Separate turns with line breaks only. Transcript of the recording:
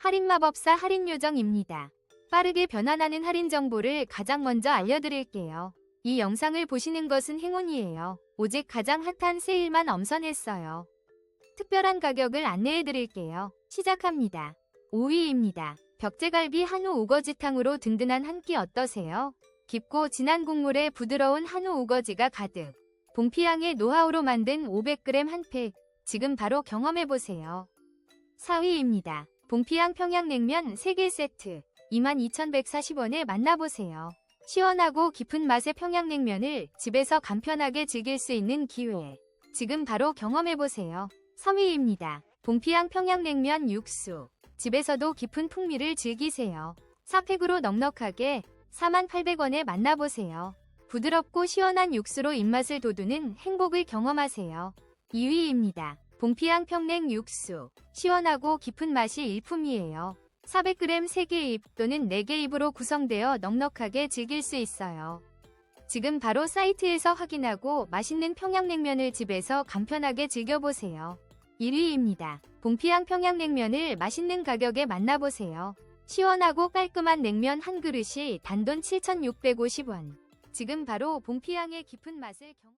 할인마법사 할인요정입니다. 빠르게 변환하는 할인 정보를 가장 먼저 알려드릴게요. 이 영상을 보시는 것은 행운이에요. 오직 가장 핫한 세일만 엄선했어요. 특별한 가격을 안내해드릴게요. 시작합니다. 5위입니다. 벽제갈비 한우 우거지탕으로 든든한 한 끼 어떠세요? 깊고 진한 국물에 부드러운 한우 우거지가 가득. 봉피향의 노하우로 만든 500g 한 팩. 지금 바로 경험해보세요. 4위입니다. 봉피향 평양냉면 3개 세트. 22,140원에 만나보세요. 시원하고 깊은 맛의 평양냉면을 집에서 간편하게 즐길 수 있는 기회. 지금 바로 경험해보세요. 3위입니다. 봉피향 평양냉면 육수. 집에서도 깊은 풍미를 즐기세요. 4팩으로 넉넉하게 48,800원에 만나보세요. 부드럽고 시원한 육수로 입맛을 돋우는 행복을 경험하세요. 2위입니다. 봉피향 평냉 육수. 시원하고 깊은 맛이 일품이에요. 400g 3개 입 또는 4개 입으로 구성되어 넉넉하게 즐길 수 있어요. 지금 바로 사이트에서 확인하고 맛있는 평양냉면을 집에서 간편하게 즐겨보세요. 1위입니다. 봉피향 평양냉면을 맛있는 가격에 만나보세요. 시원하고 깔끔한 냉면 한 그릇이 단돈 7,650원. 지금 바로 봉피향의 깊은 맛을 경...